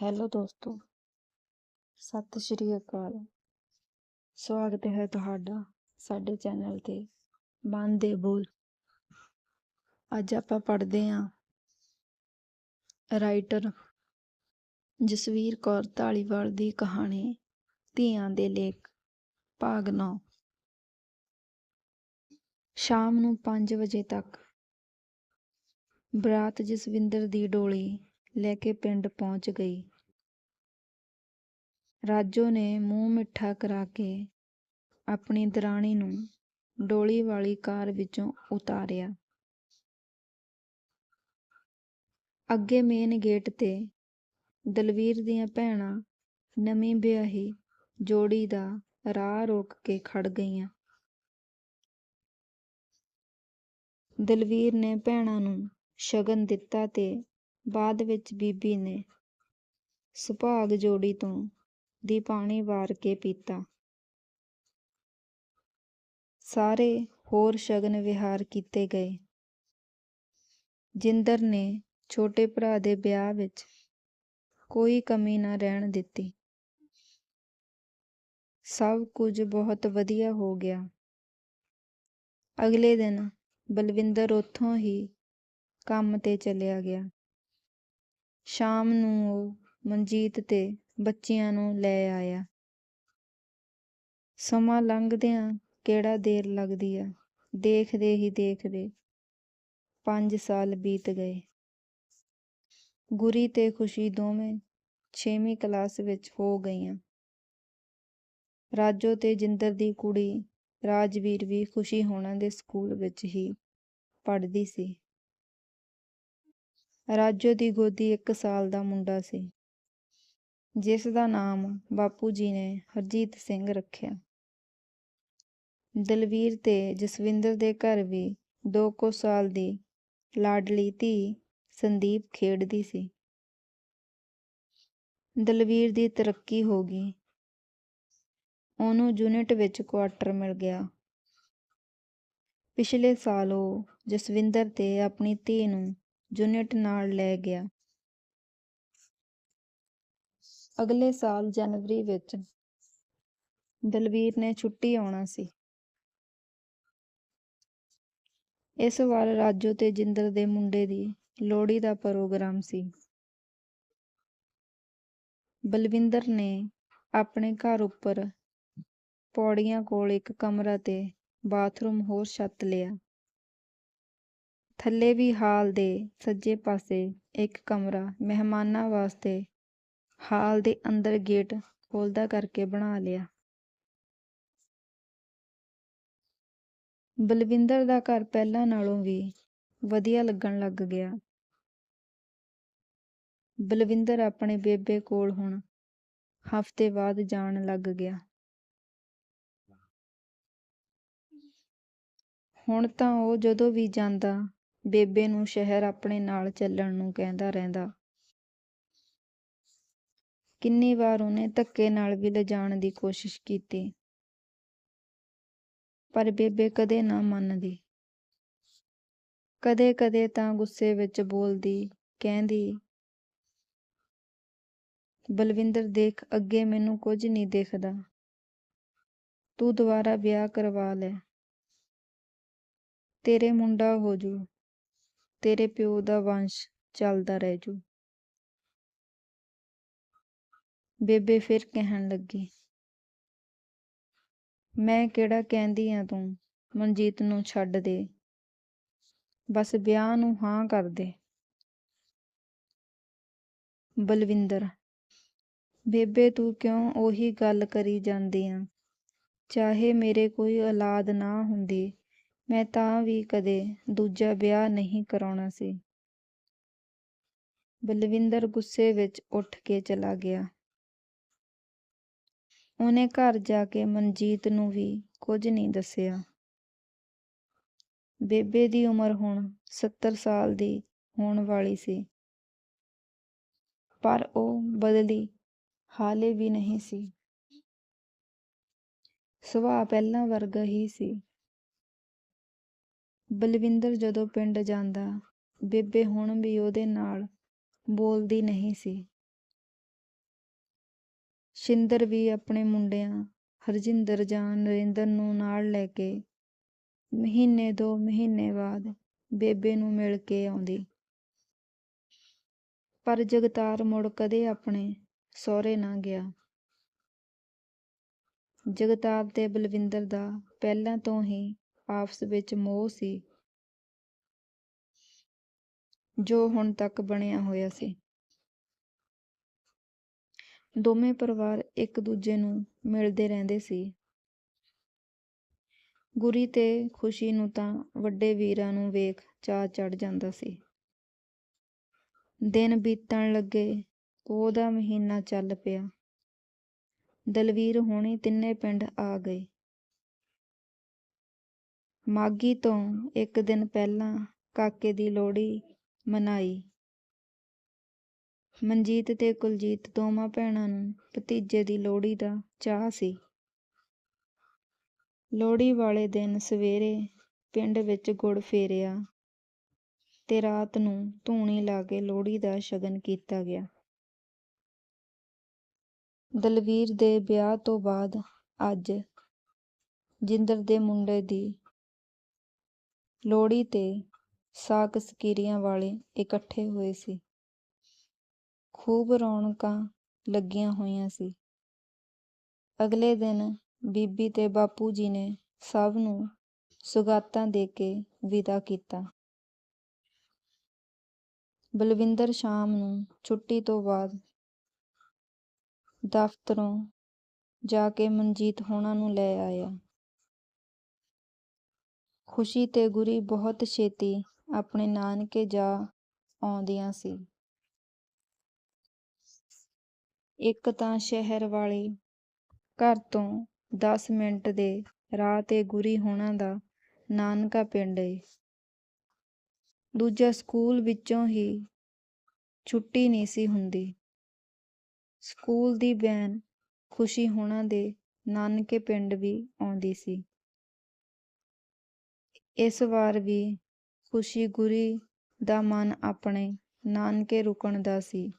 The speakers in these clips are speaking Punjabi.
ਹੈਲੋ ਦੋਸਤੋ, ਸਤਿ ਸ਼੍ਰੀ ਅਕਾਲ। ਸਵਾਗਤ ਹੈ ਤੁਹਾਡਾ ਸਾਡੇ ਚੈਨਲ ਤੇ, ਮਨ ਦੇ ਬੋਲ। ਅੱਜ ਆਪਾਂ ਪੜ੍ਹਦੇ ਹਾਂ ਰਾਈਟਰ ਜਸਵੀਰ ਕੌਰ ਧਾਲੀਵਾਲ ਦੀ ਕਹਾਣੀ, ਧੀਆਂ ਦੇ ਲੇਖ, ਭਾਗ 9 ਸ਼ਾਮ ਨੂੰ 5 ਵਜੇ ਤੱਕ ਬਰਾਤ ਜਸਵਿੰਦਰ ਦੀ ਡੋਲੀ ਲੈ ਕੇ ਪਿੰਡ ਪਹੁੰਚ ਗਈ। ਰਾਜੋ ਨੇ ਮੂੰਹ ਮਿੱਠਾ ਕਰਾ ਕੇ ਆਪਣੀ ਦਰਾਣੀ ਨੂੰ ਡੋਲੀ ਵਾਲੀ ਕਾਰ ਵਿੱਚੋਂ ਉਤਾਰਿਆ। ਅੱਗੇ ਮੇਨ ਗੇਟ ਤੇ ਦਲਵੀਰ ਦੀਆਂ ਭੈਣਾਂ ਨਵੀਂ ਵਿਆਹੀ ਜੋੜੀ ਦਾ ਰਾਹ ਰੋਕ ਕੇ ਖੜ ਗਈਆਂ। ਦਲਵੀਰ ਨੇ ਭੈਣਾਂ ਨੂੰ ਸ਼ਗਨ ਦਿੱਤਾ ਤੇ ਬਾਅਦ ਵਿੱਚ ਬੀਬੀ ਨੇ ਸੁਭਾਗ ਜੋੜੀ ਤੋਂ ਦੀ ਪਾਣੀ ਵਾਰ ਕੇ ਪੀਤਾ। ਸਾਰੇ ਹੋਰ ਸ਼ਗਨ ਵਿਹਾਰ ਕੀਤੇ ਗਏ। ਜਿੰਦਰ ਨੇ ਛੋਟੇ ਭਰਾ ਦੇ ਵਿਆਹ ਵਿੱਚ ਕੋਈ ਕਮੀ ਨਾ ਰਹਿਣ ਦਿੱਤੀ। ਸਭ ਕੁਝ ਬਹੁਤ ਵਧੀਆ ਹੋ ਗਿਆ। ਅਗਲੇ ਦਿਨ ਬਲਵਿੰਦਰ ਉੱਥੋਂ ਹੀ ਕੰਮ ਤੇ ਚਲਿਆ ਗਿਆ। ਸ਼ਾਮ ਨੂੰ ਉਹ ਮਨਜੀਤ ਤੇ ਬੱਚਿਆਂ ਨੂੰ ਲੈ ਆਇਆ। ਸਮਾਂ ਲੰਘਦਿਆਂ ਕਿਹੜਾ ਦੇਰ ਲੱਗਦੀ ਆ? ਦੇਖਦੇ ਹੀ ਦੇਖਦੇ ਪੰਜ ਸਾਲ ਬੀਤ ਗਏ। ਗੁਰੀ ਤੇ ਖੁਸ਼ੀ ਦੋਵੇਂ ਛੇਵੀਂ ਕਲਾਸ ਵਿੱਚ ਹੋ ਗਈਆਂ। ਰਾਜੋ ਤੇ ਜਿੰਦਰ ਦੀ ਕੁੜੀ ਰਾਜਵੀਰ ਵੀ ਖੁਸ਼ੀ ਹੋਣਾ ਦੇ ਸਕੂਲ ਵਿੱਚ ਹੀ ਪੜ੍ਹਦੀ ਸੀ। ਰਾਜੋ ਦੀ ਗੋਦੀ ਇੱਕ ਸਾਲ ਦਾ ਮੁੰਡਾ ਸੀ। ਜਿਸ ਦਾ ਨਾਮ ਬਾਪੂ ਜੀ ਨੇ ਹਰਜੀਤ ਸਿੰਘ ਰੱਖਿਆ। ਦਲਵੀਰ ਤੇ ਜਸਵਿੰਦਰ ਦੇ ਘਰ ਵੀ ਦੋ ਕੁ ਸਾਲ ਦੀ ਲਾਡਲੀ ਧੀ ਸੰਦੀਪ ਖੇਡਦੀ ਸੀ। ਦਲਵੀਰ ਦੀ ਤਰੱਕੀ ਹੋ ਗਈ। ਉਹਨੂੰ ਯੂਨਿਟ ਵਿੱਚ ਕੁਆਟਰ ਮਿਲ ਗਿਆ। ਪਿਛਲੇ ਸਾਲ ਉਹ ਜਸਵਿੰਦਰ ਤੇ ਆਪਣੀ ਧੀ ਨੂੰ ਯੂਨਿਟ ਨਾਲ ਲੈ ਗਿਆ। ਅਗਲੇ ਸਾਲ ਜਨਵਰੀ ਵਿੱਚ ਦਲਵੀਰ ਨੇ ਛੁੱਟੀ ਆਉਣਾ ਸੀ। ਇਸ ਵਾਰ ਰਾਜੋ ਤੇ ਜਿੰਦਰ ਦੇ ਮੁੰਡੇ ਦੀ ਲੋਹੜੀ ਦਾ ਪ੍ਰੋਗਰਾਮ ਸੀ। ਬਲਵਿੰਦਰ ਨੇ ਆਪਣੇ ਘਰ ਉੱਪਰ ਪੌੜੀਆਂ ਕੋਲ ਇੱਕ ਕਮਰਾ ਤੇ ਬਾਥਰੂਮ ਹੋਰ ਛੱਤ ਲਿਆ। ਥੱਲੇ ਵੀ ਹਾਲ ਦੇ ਸੱਜੇ ਪਾਸੇ ਇੱਕ ਕਮਰਾ ਮਹਿਮਾਨਾਂ ਵਾਸਤੇ ਹਾਲ ਦੇ ਅੰਦਰ ਗੇਟ ਖੋਲਦਾ ਕਰਕੇ ਬਣਾ ਲਿਆ। ਬਲਵਿੰਦਰ ਦਾ ਘਰ ਪਹਿਲਾਂ ਨਾਲੋਂ ਵੀ ਵਧੀਆ ਲੱਗਣ ਲੱਗ ਗਿਆ। ਬਲਵਿੰਦਰ ਆਪਣੇ ਬੇਬੇ ਕੋਲ ਹੁਣ ਹਫ਼ਤੇ ਬਾਅਦ ਜਾਣ ਲੱਗ ਗਿਆ। ਹੁਣ ਤਾਂ ਉਹ ਜਦੋਂ ਵੀ ਜਾਂਦਾ, ਬੇਬੇ ਨੂੰ ਸ਼ਹਿਰ ਆਪਣੇ ਨਾਲ ਚੱਲਣ ਨੂੰ ਕਹਿੰਦਾ ਰਹਿੰਦਾ। ਕਿੰਨੀ ਵਾਰ ਉਹਨੇ ਧੱਕੇ ਨਾਲ ਵੀ ਲਿਜਾਣ ਦੀ ਕੋਸ਼ਿਸ਼ ਕੀਤੀ। ਪਰ ਬੇਬੇ ਕਦੇ ਨਾ ਮੰਨਦੀ। ਕਦੇ ਕਦੇ ਤਾਂ ਗੁੱਸੇ ਵਿੱਚ ਬੋਲਦੀ, ਕਹਿੰਦੀ, ਬਲਵਿੰਦਰ ਦੇਖ, ਅੱਗੇ ਮੈਨੂੰ ਕੁਝ ਨਹੀਂ ਦਿਖਦਾ। ਤੂੰ ਦੁਬਾਰਾ ਵਿਆਹ ਕਰਵਾ ਲੈ। ਤੇਰੇ ਮੁੰਡਾ ਹੋ ਜੂ। ਤੇਰੇ ਪਿਓ ਦਾ ਵੰਸ਼ ਚੱਲਦਾ ਰਹਿ ਜੂ। ਬੇਬੇ ਫਿਰ ਕਹਿਣ ਲੱਗੀ, ਮੈਂ ਕਿਹੜਾ ਕਹਿੰਦੀ ਆ ਤੂੰ? ਮਨਜੀਤ ਨੂੰ ਛੱਡ ਦੇ। ਬਸ ਵਿਆਹ ਨੂੰ ਹਾਂ ਕਰ ਦੇ। ਬਲਵਿੰਦਰ, ਬੇਬੇ ਤੂੰ ਕਿਉਂ ਉਹੀ ਗੱਲ ਕਰੀ ਜਾਂਦੀ ਆ? ਚਾਹੇ ਮੇਰੇ ਕੋਈ ਔਲਾਦ ਨਾ ਹੁੰਦੀ, ਮੈਂ ਤਾਂ ਵੀ ਕਦੇ ਦੂਜਾ ਵਿਆਹ ਨਹੀਂ ਕਰਾਉਣਾ ਸੀ। ਬਲਵਿੰਦਰ ਗੁੱਸੇ ਵਿੱਚ ਉੱਠ ਕੇ ਚਲਾ ਗਿਆ। ਉਹਨੇ ਘਰ ਜਾ ਕੇ ਮਨਜੀਤ ਨੂੰ ਵੀ ਕੁਝ ਨਹੀਂ ਦੱਸਿਆ। ਬੇਬੇ ਦੀ ਉਮਰ ਹੁਣ 70 ਸਾਲ ਦੀ ਹੋਣ ਵਾਲੀ ਸੀ। ਪਰ ਉਹ ਬਦਲੀ ਹਾਲੇ ਵੀ ਨਹੀਂ ਸੀ। ਸੁਭਾਅ ਪਹਿਲਾਂ ਵਰਗਾ ਹੀ ਸੀ। ਬਲਵਿੰਦਰ ਜਦੋਂ ਪਿੰਡ ਜਾਂਦਾ, ਬੇਬੇ ਹੁਣ ਵੀ ਉਹਦੇ ਨਾਲ ਬੋਲਦੀ ਨਹੀਂ ਸੀ। ਸ਼ਿੰਦਰ ਵੀ ਆਪਣੇ ਮੁੰਡਿਆਂ, ਹਰਜਿੰਦਰ ਜਾਂ ਨਰਿੰਦਰ ਨੂੰ ਨਾਲ ਲੈ ਕੇ ਮਹੀਨੇ ਦੋ ਮਹੀਨੇ ਬਾਅਦ ਬੇਬੇ ਨੂੰ ਮਿਲ ਕੇ ਆਉਂਦੀ। ਪਰ ਜਗਤਾਰ ਮੁੜ ਕਦੇ ਆਪਣੇ ਸਹੁਰੇ ਨਾ ਗਿਆ। ਜਗਤਾਰ ਤੇ ਬਲਵਿੰਦਰ ਦਾ ਪਹਿਲਾਂ ਤੋਂ ਹੀ ਆਪਸ ਵਿੱਚ ਮੋਹ ਸੀ, ਜੋ ਹੁਣ ਤੱਕ ਬਣਿਆ ਹੋਇਆ ਸੀ। ਦੋਵੇਂ ਪਰਿਵਾਰ ਇੱਕ ਦੂਜੇ ਨੂੰ ਮਿਲਦੇ ਰਹਿੰਦੇ ਸੀ। ਗੁਰੀ ਤੇ ਖੁਸ਼ੀ ਨੂੰ ਤਾਂ ਵੱਡੇ ਵੀਰਾਂ ਨੂੰ ਵੇਖ ਚਾਅ ਚੜ ਜਾਂਦਾ ਸੀ। ਦਿਨ ਬੀਤਣ ਲੱਗੇ, ਉਹਦਾ ਮਹੀਨਾ ਚੱਲ ਪਿਆ। ਦਲਵੀਰ ਹੋਣੀ ਤਿੰਨੇ ਪਿੰਡ ਆ ਗਏ। ਮਾਗੀ ਤੋਂ ਇੱਕ ਦਿਨ ਪਹਿਲਾਂ ਕਾਕੇ ਦੀ ਲੋਹੜੀ ਮਨਾਈ। ਮਨਜੀਤ ਤੇ ਕੁਲਜੀਤ ਦੋਵਾਂ ਭੈਣਾਂ ਨੂੰ ਭਤੀਜੇ ਦੀ ਲੋਹੜੀ ਦਾ ਚਾਹ ਸੀ। ਲੋਹੜੀ ਵਾਲੇ ਦਿਨ ਸਵੇਰੇ ਪਿੰਡ ਵਿੱਚ ਗੁੜ ਫੇਰਿਆ ਤੇ ਰਾਤ ਨੂੰ ਧੂਣੀ ਲਾ ਕੇ ਲੋਹੜੀ ਦਾ ਸ਼ਗਨ ਕੀਤਾ ਗਿਆ। ਦਲਵੀਰ ਦੇ ਵਿਆਹ ਤੋਂ ਬਾਅਦ ਅੱਜ ਜਿੰਦਰ ਦੇ ਮੁੰਡੇ ਦੀ ਲੋਹੜੀ ਤੇ ਸਾਕ ਸਕੀਰੀਆਂ ਵਾਲੇ ਇਕੱਠੇ ਹੋਏ ਸੀ। ਖੂਬ ਰੌਣਕਾਂ ਲੱਗੀਆਂ ਹੋਈਆਂ ਸੀ। ਅਗਲੇ ਦਿਨ ਬੀਬੀ ਤੇ ਬਾਪੂ ਜੀ ਨੇ ਸਭ ਨੂੰ ਸੁਗਾਤਾਂ ਦੇ ਕੇ ਵਿਦਾ ਕੀਤਾ। ਬਲਵਿੰਦਰ ਸ਼ਾਮ ਨੂੰ ਛੁੱਟੀ ਤੋਂ ਬਾਅਦ ਦਫ਼ਤਰੋਂ ਜਾ ਕੇ ਮਨਜੀਤ ਹੋਣਾ ਨੂੰ ਲੈ ਆਇਆ। ਖੁਸ਼ੀ ਤੇ ਗੁਰੀ ਬਹੁਤ ਛੇਤੀ ਆਪਣੇ ਨਾਨਕੇ ਜਾ ਆਉਂਦੀਆਂ ਸੀ। ਇੱਕ ਤਾਂ ਸ਼ਹਿਰ ਵਾਲੇ ਘਰ ਤੋਂ 10 ਮਿੰਟ ਦੇ ਰਾਹ ਤੇ ਗੁਰੀ ਹੋਣਾ ਦਾ ਨਾਨਕਾ ਪਿੰਡ ਏ। ਦੂਜਾ ਸਕੂਲ ਵਿੱਚੋਂ ਹੀ ਛੁੱਟੀ ਨਹੀਂ ਸੀ ਹੁੰਦੀ। ਸਕੂਲ ਦੀ ਵੈਨ ਖੁਸ਼ੀ ਹੋਣਾ ਦੇ ਨਾਨਕੇ ਪਿੰਡ ਵੀ ਆਉਂਦੀ ਸੀ। ਇਸ ਵਾਰ ਵੀ ਖੁਸ਼ੀ ਗੁਰੀ ਦਾ ਮਨ ਆਪਣੇ ਨਾਨਕੇ ਰੁਕਣ ਦਾ ਸੀ।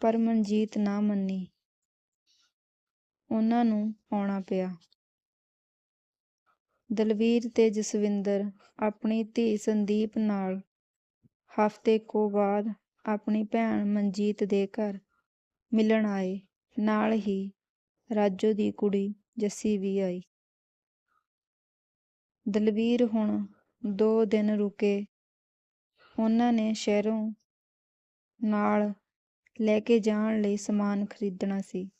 ਪਰ ਮਨਜੀਤ ਨਾ ਮੰਨੀ। ਉਹਨਾਂ ਨੂੰ ਆਉਣਾ ਪਿਆ। ਦਲਵੀਰ ਤੇ ਜਸਵਿੰਦਰ ਆਪਣੀ ਧੀ ਸੰਦੀਪ ਨਾਲ ਹਫ਼ਤੇ ਕੋ ਬਾਅਦ ਆਪਣੀ ਭੈਣ ਮਨਜੀਤ ਦੇ ਘਰ ਮਿਲਣ ਆਏ। ਨਾਲ ਹੀ ਰਾਜੋ ਦੀ ਕੁੜੀ ਜੱਸੀ ਵੀ ਆਈ। ਦਲਵੀਰ ਹੁਣ ਦੋ ਦਿਨ ਰੁਕੇ। ਉਹਨਾਂ ਨੇ ਸ਼ਹਿਰੋਂ ਨਾਲ ਲੈ ਕੇ ਜਾਣ ਲਈ ਸਮਾਨ ਖਰੀਦਣਾ ਸੀ।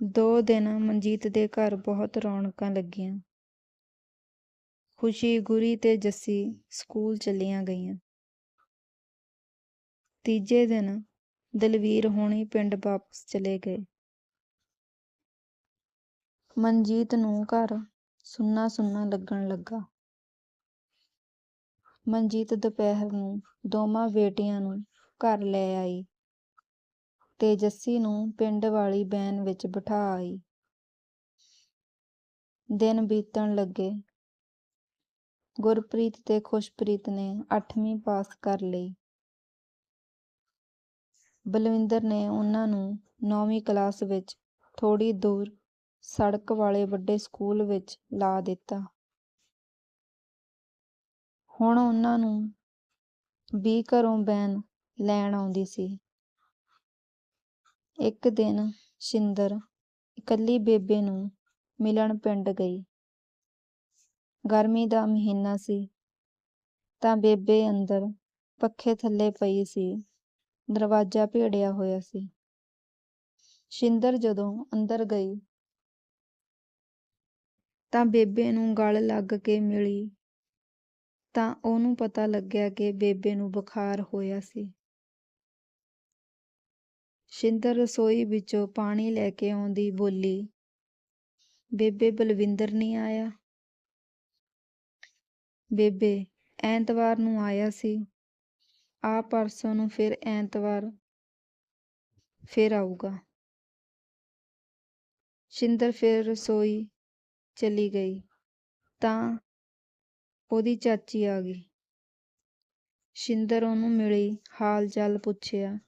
ਦੋ ਦਿਨ ਮਨਜੀਤ ਦੇ ਘਰ ਬਹੁਤ ਰੌਣਕਾਂ ਲੱਗੀਆਂ। ਖੁਸ਼ੀ, ਗੁਰੀ ਤੇ ਜੱਸੀ ਸਕੂਲ ਚਲੀਆਂ ਗਈਆਂ। ਤੀਜੇ ਦਿਨ ਦਲਵੀਰ ਹੋਣੀ ਪਿੰਡ ਵਾਪਸ ਚਲੇ ਗਏ। ਮਨਜੀਤ ਨੂੰ ਘਰ ਸੁੰਨਾ ਸੁੰਨਾ ਲੱਗਣ ਲੱਗਾ। ਮਨਜੀਤ ਦੁਪਹਿਰ ਨੂੰ ਦੋਵਾਂ ਬੇਟੀਆਂ ਨੂੰ ਘਰ ਲੈ ਆਈ ਤੇ ਜੱਸੀ ਨੂੰ ਪਿੰਡ ਵਾਲੀ ਵੈਨ ਵਿੱਚ ਬਿਠਾ ਆਈ। ਦਿਨ ਬੀਤਣ ਲੱਗੇ। ਗੁਰਪ੍ਰੀਤ ਤੇ ਖੁਸ਼ਪ੍ਰੀਤ ਨੇ 8ਵੀਂ ਪਾਸ ਕਰ ਲਈ। ਬਲਵਿੰਦਰ ਨੇ ਉਹਨਾਂ ਨੂੰ 9ਵੀਂ ਕਲਾਸ ਵਿੱਚ ਥੋੜੀ ਦੂਰ ਸੜਕ ਵਾਲੇ ਵੱਡੇ ਸਕੂਲ ਵਿੱਚ ਲਾ ਦਿੱਤਾ। ਹੁਣ ਉਹਨਾਂ ਨੂੰ ਵੀ ਘਰੋਂ ਬੈਨ ਲੈਣ ਆਉਂਦੀ ਸੀ। ਇੱਕ ਦਿਨ ਸ਼ਿੰਦਰ ਇਕੱਲੀ ਬੇਬੇ ਨੂੰ ਮਿਲਣ ਪਿੰਡ ਗਈ। ਗਰਮੀ ਦਾ ਮਹੀਨਾ ਸੀ ਤਾਂ ਬੇਬੇ ਅੰਦਰ ਪੱਖੇ ਥੱਲੇ ਪਈ ਸੀ, ਦਰਵਾਜ਼ਾ ਭੇੜਿਆ ਹੋਇਆ ਸੀ। ਸ਼ਿੰਦਰ ਜਦੋਂ ਅੰਦਰ ਗਈ ਤਾਂ ਬੇਬੇ ਨੂੰ ਗਲ ਲੱਗ ਕੇ ਮਿਲੀ ਤਾਂ ਉਹਨੂੰ ਪਤਾ ਲੱਗਿਆ ਕਿ ਬੇਬੇ ਨੂੰ ਬੁਖਾਰ ਹੋਇਆ ਸੀ। ਸ਼ਿੰਦਰ ਰਸੋਈ ਵਿੱਚੋਂ ਪਾਣੀ ਲੈ ਕੇ ਆਉਂਦੀ ਬੋਲੀ, ਬੇਬੇ ਬਲਵਿੰਦਰ ਨਹੀਂ ਆਇਆ? ਬੇਬੇ, ਐਤਵਾਰ ਨੂੰ ਆਇਆ ਸੀ। ਆ ਪਰਸੋਂ ਨੂੰ ਫਿਰ ਐਤਵਾਰ, ਫਿਰ ਆਊਗਾ। ਸ਼ਿੰਦਰ ਫਿਰ ਰਸੋਈ ਚਲੀ ਗਈ। ਤਾਂ ਉਹਦੀ ਚਾਚੀ ਆ ਗਈ। ਸ਼ਿੰਦਰ ਉਹਨੂੰ ਮਿਲੀ ਹਾਲ ਚਾਲ ਪੁੱਛਿਆ।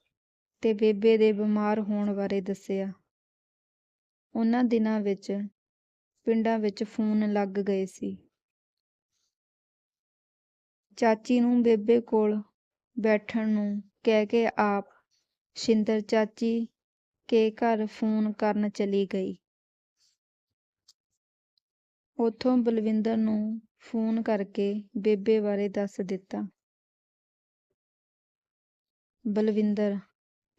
ਤੇ ਬੇਬੇ ਦੇ ਬਿਮਾਰ ਹੋਣ ਬਾਰੇ ਦੱਸਿਆ। ਉਹਨਾਂ ਦਿਨਾਂ ਵਿੱਚ ਪਿੰਡਾਂ ਵਿੱਚ ਫੋਨ ਲੱਗ ਗਏ ਸੀ। ਚਾਚੀ ਨੂੰ ਬੇਬੇ ਕੋਲ ਬੈਠਣ ਨੂੰ ਕਹਿ ਕੇ ਆਪ ਸ਼ਿੰਦਰ ਚਾਚੀ ਕੇ ਘਰ ਫੋਨ ਕਰਨ ਚਲੀ ਗਈ। ਉਥੋਂ ਬਲਵਿੰਦਰ ਨੂੰ ਫੋਨ ਕਰਕੇ ਬੇਬੇ ਬਾਰੇ ਦੱਸ ਦਿੱਤਾ। ਬਲਵਿੰਦਰ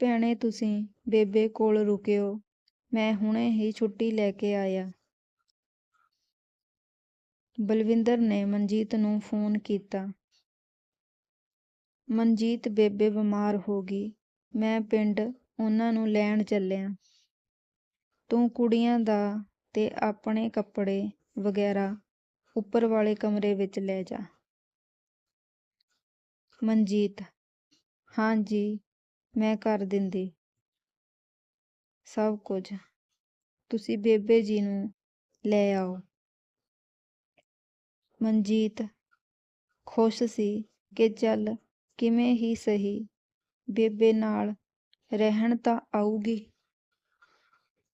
ਭੈਣੇ ਤੁਸੀਂ ਬੇਬੇ ਕੋਲ ਰੁਕਿਓ, ਮੈਂ ਹੁਣੇ ਹੀ ਛੁੱਟੀ ਲੈ ਕੇ ਆਇਆ। ਬਲਵਿੰਦਰ ਨੇ ਮਨਜੀਤ ਨੂੰ ਫੋਨ ਕੀਤਾ। ਮਨਜੀਤ ਬੇਬੇ ਬਿਮਾਰ ਹੋ ਗਈ, ਮੈਂ ਪਿੰਡ ਉਹਨਾਂ ਨੂੰ ਲੈਣ ਚੱਲਿਆ। ਤੂੰ ਕੁੜੀਆਂ ਦਾ ਤੇ ਆਪਣੇ ਕੱਪੜੇ ਵਗੈਰਾ ਉੱਪਰ ਵਾਲੇ ਕਮਰੇ ਵਿੱਚ ਲੈ ਜਾ। ਮਨਜੀਤ, ਹਾਂਜੀ ਮੈਂ ਕਰ ਦਿੰਦੀ। ਸਭ ਕੁਝ। ਤੁਸੀਂ ਬੇਬੇ ਜੀ ਨੂੰ ਲੈ ਆਓ। ਮਨਜੀਤ ਖੁਸ਼ ਸੀ ਕਿ ਚੱਲ ਕਿਵੇਂ ਹੀ ਸਹੀ। ਬੇਬੇ ਨਾਲ ਰਹਿਣ ਤਾਂ ਆਊਗੀ।